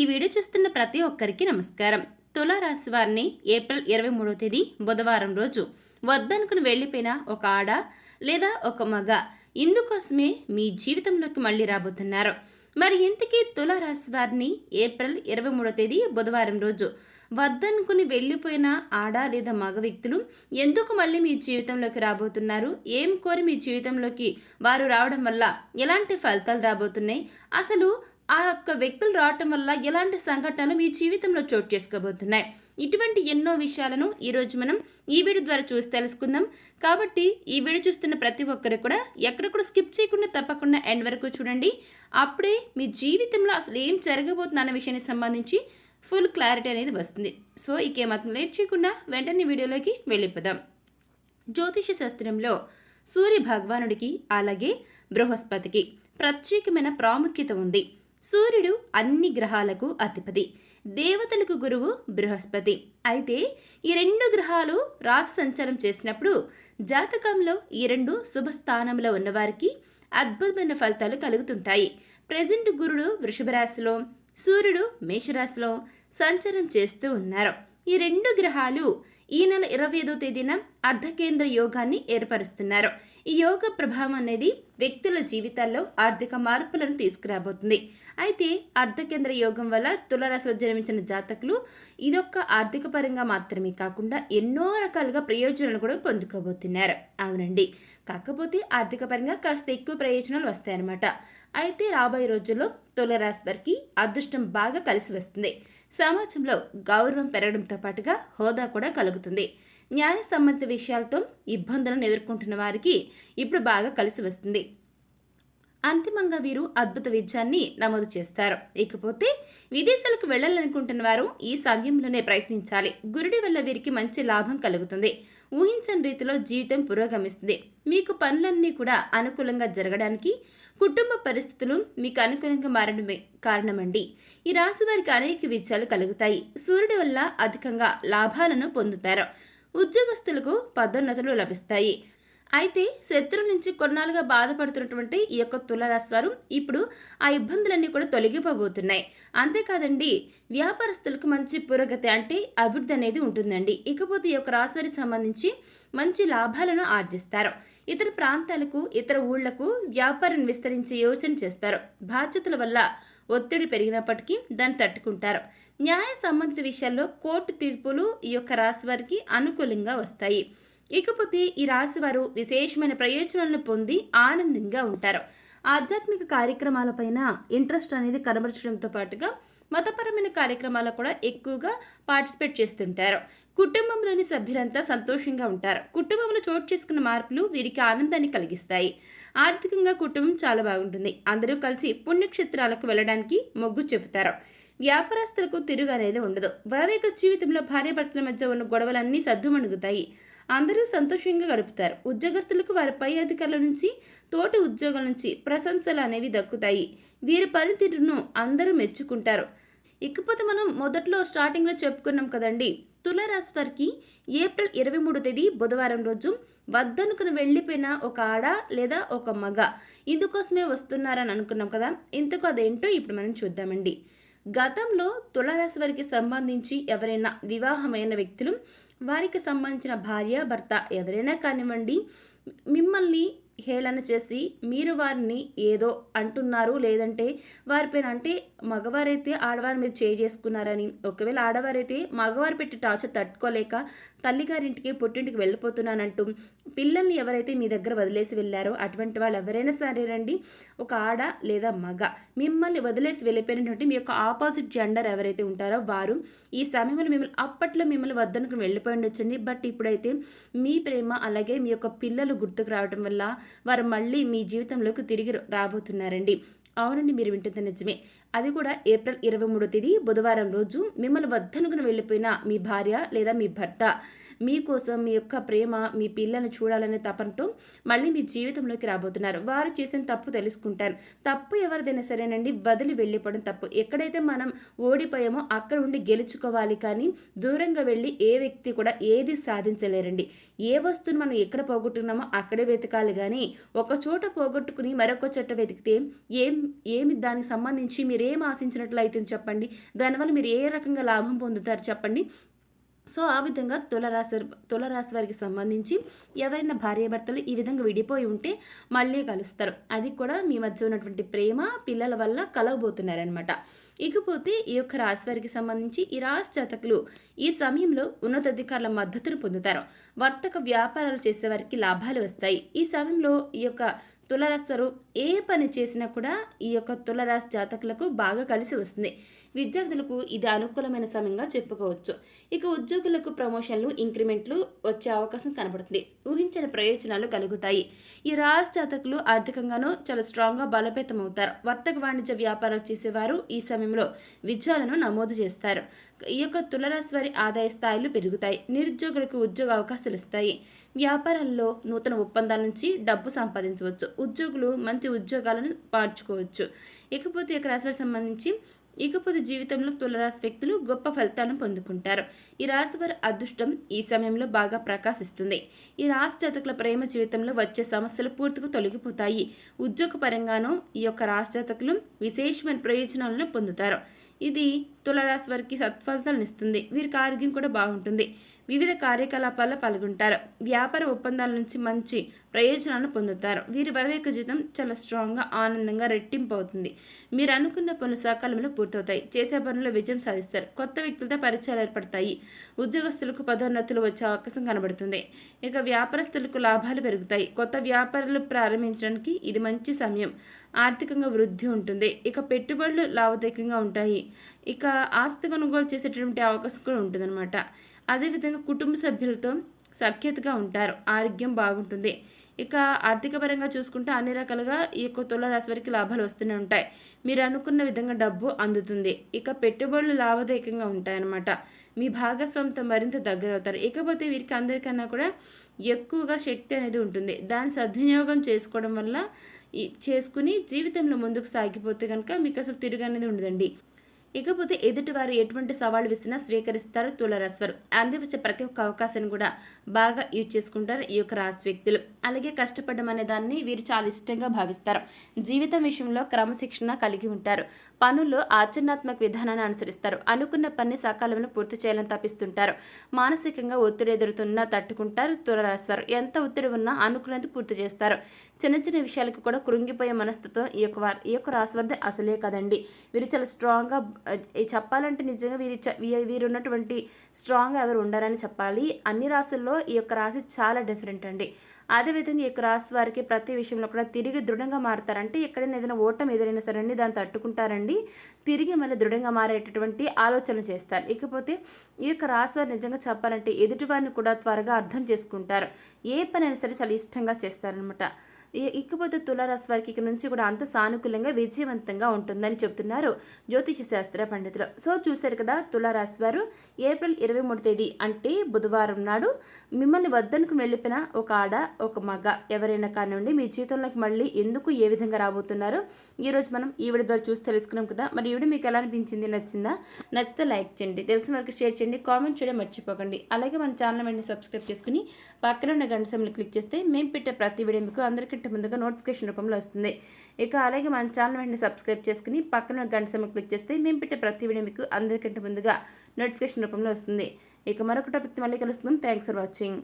ఈ వీడియో చూస్తున్న ప్రతి ఒక్కరికి నమస్కారం. తులారాశి వారిని ఏప్రిల్ ఇరవై మూడవ తేదీ బుధవారం రోజు వద్దనుకుని వెళ్ళిపోయిన ఒక ఆడ లేదా ఒక మగ ఇందుకోసమే మీ జీవితంలోకి మళ్ళీ రాబోతున్నారు. మరి ఇంతకీ తులారాశి వారిని ఏప్రిల్ ఇరవై మూడవ తేదీ బుధవారం రోజు వద్దనుకుని వెళ్ళిపోయిన ఆడ లేదా మగ వ్యక్తులు ఎందుకు మళ్ళీ మీ జీవితంలోకి రాబోతున్నారు? ఏం కోరి మీ జీవితంలోకి వారు రావడం వల్ల ఎలాంటి ఫలితాలు రాబోతున్నాయి? అసలు ఆ యొక్క వ్యక్తులు రావటం వల్ల ఎలాంటి సంఘటనలు మీ జీవితంలో చోటు చేసుకోబోతున్నాయి? ఇటువంటి ఎన్నో విషయాలను ఈరోజు మనం ఈ వీడియో ద్వారా చూసి తెలుసుకుందాం. కాబట్టి ఈ వీడియో చూస్తున్న ప్రతి ఒక్కరు కూడా ఎక్కడ కూడా స్కిప్ చేయకుండా తప్పకుండా ఎండ్ వరకు చూడండి. అప్పుడే మీ జీవితంలో అసలు ఏం జరగబోతుంది అన్న విషయానికి సంబంధించి ఫుల్ క్లారిటీ అనేది వస్తుంది. సో ఇకేమాత్రం లేట్ చేయకుండా వెంటనే వీడియోలోకి వెళ్ళిపోదాం. జ్యోతిష శాస్త్రంలో సూర్య భగవానుడికి అలాగే బృహస్పతికి ప్రత్యేకమైన ప్రాముఖ్యత ఉంది. సూర్యుడు అన్ని గ్రహాలకు అధిపతి దేవతలకు గురువు బృహస్పతి. అయితే ఈ రెండు గ్రహాలు రాశి సంచారం చేసినప్పుడు జాతకంలో ఈ రెండు శుభ స్థానంలో ఉన్నవారికి అద్భుతమైన ఫలితాలు కలుగుతుంటాయి. ప్రజెంట్ గురుడు వృషభ రాశిలో సూర్యుడు మేషరాశిలో సంచారం చేస్తూ ఉన్నారు. ఈ రెండు గ్రహాలు ఈ నెల ఇరవై ఐదో తేదీన అర్ధకేంద్ర యోగాన్ని ఏర్పరుస్తున్నారు. ఈ యోగ ప్రభావం అనేది వ్యక్తుల జీవితాల్లో ఆర్థిక మార్పులను తీసుకురాబోతుంది. అయితే అర్ధకేంద్ర యోగం వల్ల తులరాశిలో జన్మించిన జాతకులు ఇదొక్క ఆర్థిక పరంగా మాత్రమే కాకుండా ఎన్నో రకాలుగా ప్రయోజనాలు కూడా పొందుకోబోతున్నారు. అవునండి. కాకపోతే ఆర్థిక పరంగా కాస్త ఎక్కువ ప్రయోజనాలు వస్తాయన్నమాట. అయితే రాబోయే రోజుల్లో తులరాశి వారికి అదృష్టం బాగా కలిసి వస్తుంది. సమాజంలో గౌరవం పెరగడంతో పాటుగా హోదా కూడా కలుగుతుంది. న్యాయ సంబంధిత విషయాలతో ఇబ్బందులను ఎదుర్కొంటున్న వారికి ఇప్పుడు బాగా కలిసి వస్తుంది. అంతిమంగా వీరు అద్భుత విజయాన్ని నమోదు చేస్తారు. ఇకపోతే విదేశాలకు వెళ్ళాలనుకుంటున్న వారు ఈ సమయంలోనే ప్రయత్నించాలి. గురుడి వల్ల వీరికి మంచి లాభం కలుగుతుంది. ఊహించని రీతిలో జీవితం పురోగమిస్తుంది. మీకు పనులన్నీ కూడా అనుకూలంగా జరగడానికి కుటుంబ పరిస్థితులు మీకు అనుకూలంగా మారడమే కారణమండి. ఈ రాశి వారికి అనేక విజయాలు కలుగుతాయి. సూర్యుడి వల్ల అధికంగా లాభాలను పొందుతారు. ఉద్యోగస్తులకు పదోన్నతులు లభిస్తాయి. అయితే శత్రువు నుంచి కొన్నాళ్ళుగా బాధపడుతున్నటువంటి ఈ యొక్క తులరాశి వారు ఇప్పుడు ఆ ఇబ్బందులన్నీ కూడా తొలగిపోబోతున్నాయి. అంతేకాదండి వ్యాపారస్తులకు మంచి పురోగతి అంటే అభివృద్ధి అనేది ఉంటుందండి. ఇకపోతే ఈ యొక్క రాశి వారికి సంబంధించి మంచి లాభాలను ఆర్జిస్తారు. ఇతర ప్రాంతాలకు ఇతర ఊళ్ళకు వ్యాపారం విస్తరించే యోచన చేస్తారు. బాధ్యతల వల్ల ఒత్తిడి పెరిగినప్పటికీ దాన్ని తట్టుకుంటారు. న్యాయ సంబంధిత విషయాల్లో కోర్టు తీర్పులు ఈ యొక్క రాశి వారికి అనుకూలంగా వస్తాయి. ఇకపోతే ఈ రాశి వారు విశేషమైన ప్రయోజనాలను పొంది ఆనందంగా ఉంటారు. ఆధ్యాత్మిక కార్యక్రమాలపైన ఇంట్రెస్ట్ అనేది కనబరచడంతో పాటుగా మతపరమైన కార్యక్రమాలు కూడా ఎక్కువగా పార్టిసిపేట్ చేస్తుంటారు. కుటుంబంలోని సభ్యులంతా సంతోషంగా ఉంటారు. కుటుంబంలో చోటు చేసుకున్న మార్పులు వీరికి ఆనందాన్ని కలిగిస్తాయి. ఆర్థికంగా కుటుంబం చాలా బాగుంటుంది. అందరూ కలిసి పుణ్యక్షేత్రాలకు వెళ్ళడానికి మొగ్గు చెబుతారు వ్యాపారస్తులకు తిరుగు అనేది ఉండదు. వైవేక జీవితంలో భార్యాభర్తల మధ్య ఉన్న గొడవలన్నీ సద్దుమణుగుతాయి. అందరూ సంతోషంగా గడుపుతారు. ఉద్యోగస్తులకు వారి పై అధికారుల నుంచి తోటి ఉద్యోగుల నుంచి ప్రశంసలు అనేవి దక్కుతాయి. వీరి పనితీరును అందరూ మెచ్చుకుంటారు. ఇకపోతే మనం మొదట్లో స్టార్టింగ్లో చెప్పుకున్నాం కదండి తులారాశి వారికి ఏప్రిల్ ఇరవై మూడు తేదీ బుధవారం రోజు వద్దనుకుని వెళ్ళిపోయిన ఒక ఆడ లేదా ఒక మగ ఇందుకోసమే వస్తున్నారని అనుకున్నాం కదా ఇంతకు అదేంటో ఇప్పుడు మనం చూద్దామండి. గతంలో తులారాశి వారికి సంబంధించి ఎవరైనా వివాహమైన వ్యక్తులు వారికి సంబంధించిన భార్య భర్త ఎవరైనా కానివ్వండి మిమ్మల్ని హేళన చేసి మీరు వారిని ఏదో అంటున్నారు లేదంటే వారిపైన అంటే మగవారైతే ఆడవారి మీద చేయి చేసుకున్నారని ఒకవేళ ఆడవారైతే మగవారు పెట్టి టార్చర్ తట్టుకోలేక తల్లిగారింటికి పుట్టింటికి వెళ్ళిపోతున్నానంటూ పిల్లల్ని ఎవరైతే మీ దగ్గర వదిలేసి వెళ్ళారో అటువంటి వాళ్ళు ఎవరైనా సరేనండి ఒక ఆడ లేదా మగ మిమ్మల్ని వదిలేసి వెళ్ళిపోయినటువంటి మీ యొక్క ఆపోజిట్ జెండర్ ఎవరైతే ఉంటారో వారు ఈ సమయంలో మిమ్మల్ని అప్పట్లో మిమ్మల్ని వద్దనుకుని వెళ్ళిపోయి ఉండొచ్చండి. బట్ ఇప్పుడైతే మీ ప్రేమ అలాగే మీ యొక్క పిల్లలు గుర్తుకు రావడం వల్ల వారు మళ్ళీ మీ జీవితంలోకి తిరిగి రాబోతున్నారండి. అవునండి మీరు వింటుంది నిజమే. అది కూడా ఏప్రిల్ ఇరవై మూడో తేదీ బుధవారం రోజు మిమ్మల్ని వద్దనుకుని వెళ్ళిపోయిన మీ భార్య లేదా మీ భర్త మీకోసం మీ యొక్క ప్రేమ మీ పిల్లల్ని చూడాలనే తపనతో మళ్ళీ మీ జీవితంలోకి రాబోతున్నారు. వారు చేసిన తప్పు తెలుసుకుంటారు. తప్పు ఎవరిదైనా సరేనండి వదిలి వెళ్ళిపోవడం తప్పు. ఎక్కడైతే మనం ఓడిపోయామో అక్కడ ఉండి గెలుచుకోవాలి కానీ దూరంగా వెళ్ళి ఏ వ్యక్తి కూడా ఏది సాధించలేరండి. ఏ వస్తువును మనం ఎక్కడ పోగొట్టుకున్నామో అక్కడే వెతకాలి కానీ ఒక చోట పోగొట్టుకుని మరొక చోట వెతికితే ఏం ఏమి దానికి సంబంధించి మీరు ఏం ఆశించినట్లు అయితే చెప్పండి? దానివల్ల మీరు ఏ రకంగా లాభం పొందుతారు చెప్పండి? సో ఆ విధంగా తులరాశి తులరాశి వారికి సంబంధించి ఎవరైనా భార్యాభర్తలు ఈ విధంగా విడిపోయి ఉంటే మళ్ళీ కలుస్తారు. అది కూడా మీ మధ్య ఉన్నటువంటి ప్రేమ పిల్లల వల్ల కలవబోతున్నారనమాట ఇకపోతే ఈ యొక్క రాశి వారికి సంబంధించి ఈ రాశి జాతకులు ఈ సమయంలో ఉన్నతాధికారుల మద్దతును పొందుతారు. వర్తక వ్యాపారాలు చేసేవారికి లాభాలు వస్తాయి. ఈ సమయంలో ఈ యొక్క తులరాశి ఏ పని చేసినా కూడా ఈ యొక్క తులరాశి జాతకులకు బాగా కలిసి వస్తుంది. విద్యార్థులకు ఇది అనుకూలమైన సమయంగా చెప్పుకోవచ్చు. ఇక ఉద్యోగులకు ప్రమోషన్లు ఇంక్రిమెంట్లు వచ్చే అవకాశం కనబడుతుంది. ఊహించిన ప్రయోజనాలు కలుగుతాయి. ఈ రాశి జాతకులు ఆర్థికంగానూ చాలా స్ట్రాంగ్గా బలోపేతం అవుతారు వర్తక వాణిజ్య వ్యాపారాలు చేసేవారు ఈ సమయంలో విజయాలను నమోదు చేస్తారు. ఈ యొక్క తులరాశి వారి ఆదాయ స్థాయిలు పెరుగుతాయి. నిరుద్యోగులకు ఉద్యోగ అవకాశాలు ఇస్తాయి వ్యాపారాల్లో నూతన ఒప్పందాల నుంచి డబ్బు సంపాదించవచ్చు. ఉద్యోగులు మంచి ఉద్యోగాలను పార్చుకోవచ్చు ఇకపోతే ఇక రాశికి సంబంధించి ఇకపోతే జీవితంలో తులరాశి వ్యక్తులు గొప్ప ఫలితాలను పొందుకుంటారు. ఈ రాశి వారి అదృష్టం ఈ సమయంలో బాగా ప్రకాశిస్తుంది. ఈ రాశి జాతకుల ప్రేమ జీవితంలో వచ్చే సమస్యలు పూర్తిగా తొలగిపోతాయి. ఉద్యోగ పరంగానూ ఈ యొక్క రాశి జాతకులు విశేషమైన ప్రయోజనాలను పొందుతారు. ఇది తులరాశి వారికి సత్ఫలితాలను ఇస్తుంది. వీరికి ఆరోగ్యం కూడా బాగుంటుంది. వివిధ కార్యకలాపాల్లో పాల్గొంటారు. వ్యాపార ఒప్పందాల నుంచి మంచి ప్రయోజనాలను పొందుతారు. వీరి వైవేక జీవితం చాలా స్ట్రాంగ్గా ఆనందంగా రెట్టింపు అవుతుంది. మీరు అనుకున్న పనులు సకాలంలో పూర్తవుతాయి. చేసే పనుల్లో విజయం సాధిస్తారు. కొత్త వ్యక్తులతో పరిచయాలు ఏర్పడతాయి. ఉద్యోగస్తులకు పదోన్నతులు వచ్చే అవకాశం కనబడుతుంది. ఇక వ్యాపారస్తులకు లాభాలు పెరుగుతాయి. కొత్త వ్యాపారాలు ప్రారంభించడానికి ఇది మంచి సమయం. ఆర్థికంగా వృద్ధి ఉంటుంది. ఇక పెట్టుబడులు లాభదాయకంగా ఉంటాయి. ఇక ఆస్తి కొనుగోలు చేసేటటువంటి అవకాశం కూడా ఉంటుందన్నమాట. అదేవిధంగా కుటుంబ సభ్యులతో సఖ్యతగా ఉంటారు. ఆరోగ్యం బాగుంటుంది. ఇక ఆర్థిక పరంగా చూసుకుంటే అన్ని రకాలుగా ఈ యొక్క తులరాశి వారికి లాభాలు వస్తూనే ఉంటాయి. మీరు అనుకున్న విధంగా డబ్బు అందుతుంది. ఇక పెట్టుబడులు లాభదాయకంగా ఉంటాయన్నమాట. మీ భాగస్వామితో మరింత దగ్గర అవుతారు. ఇకపోతే వీరికి అందరికన్నా కూడా ఎక్కువగా శక్తి అనేది ఉంటుంది. దాన్ని సద్వినియోగం చేసుకోవడం వల్ల చేసుకుని జీవితంలో ముందుకు సాగిపోతే కనుక మీకు అసలు తిరుగు అనేది ఉండదండి. ఇకపోతే ఎదుటివారు ఎటువంటి సవాళ్ళు విసినా స్వీకరిస్తారు తులరాశివారు. అందివచ్చే ప్రతి ఒక్క అవకాశాన్ని కూడా బాగా యూజ్ చేసుకుంటారు ఈ యొక్క రాశి వ్యక్తులు. అలాగే కష్టపడడం అనే దాన్ని వీరు చాలా ఇష్టంగా భావిస్తారు. జీవితం విషయంలో క్రమశిక్షణ కలిగి ఉంటారు. పనుల్లో ఆచరణాత్మక విధానాన్ని అనుసరిస్తారు. అనుకున్న పని సకాలంలో పూర్తి చేయాలని తప్పిస్తుంటారు మానసికంగా ఒత్తిడి ఎదురుతున్నా తట్టుకుంటారు తులరాశివారు. ఎంత ఒత్తిడి ఉన్నా అనుకున్నది పూర్తి చేస్తారు. చిన్న చిన్న విషయాలకు కూడా కృంగిపోయే మనస్తత్వం ఈ యొక్క ఈ యొక్క రాశి వద్ద అసలే కదండి. వీరు చాలా స్ట్రాంగ్గా చెప్పాలంటే నిజంగా వీరి వీరు ఉన్నటువంటి స్ట్రాంగ్ ఎవరు ఉండరని చెప్పాలి. అన్ని రాసుల్లో ఈ యొక్క రాశి చాలా డిఫరెంట్ అండి. అదేవిధంగా ఈ యొక్క రాశి వారికి ప్రతి విషయంలో కూడా తిరిగి దృఢంగా మారుతారంటే ఎక్కడైనా ఏదైనా ఓటం ఎదురైనా సరే అండి దాన్ని తట్టుకుంటారండి. తిరిగి మళ్ళీ దృఢంగా మారేటటువంటి ఆలోచనలు చేస్తారు. ఇకపోతే ఈ యొక్క రాశి వారు నిజంగా చెప్పాలంటే ఎదుటివారిని కూడా త్వరగా అర్థం చేసుకుంటారు. ఏ పనైనా సరే చాలా ఇష్టంగా చేస్తారనమాట ఇకపోతే తులారాశి వారికి ఇక నుంచి కూడా అంత సానుకూలంగా విజయవంతంగా ఉంటుందని చెప్తున్నారు జ్యోతిష శాస్త్ర పండితులు. సో చూశారు కదా తులారాశి వారు ఏప్రిల్ ఇరవై మూడు తేదీ అంటే బుధవారం నాడు మిమ్మల్ని వద్దనుకు వెళ్ళిపిన ఒక ఆడ ఒక మగ ఎవరైనా కానివ్వండి మీ జీవితంలోకి మళ్ళీ ఎందుకు ఏ విధంగా రాబోతున్నారో? ఈరోజు మనం ఈవిడ ద్వారా చూసి తెలుసుకున్నాం కదా మరి ఈవిడ మీకు ఎలా అనిపించింది నచ్చిందా? నచ్చితే లైక్ చేయండి తెలిసిన వరకు షేర్ చేయండి కామెంట్ చేయడం మర్చిపోకండి. అలాగే మన ఛానల్ వెంటనే సబ్స్క్రైబ్ చేసుకుని పక్కన ఉన్న గంట సమయంలో క్లిక్ చేస్తే మేము పెట్టే ప్రతి వీడియో మీకు అందరికీ కంటే ముందుగా నోటిఫికేషన్ రూపంలో వస్తుంది. ఇక అలాగే మన ఛానల్ వెంటనే సబ్స్క్రైబ్ చేసుకుని పక్కన గంట సమయం క్లిక్ చేస్తే మేము పెట్టే ప్రతి వీడియో మీకు అందరికంటే ముందుగా నోటిఫికేషన్ రూపంలో వస్తుంది. ఇక మరొక టాపిక్ మళ్ళీ కలుస్తున్నాం థ్యాంక్స్ ఫర్ వాచింగ్.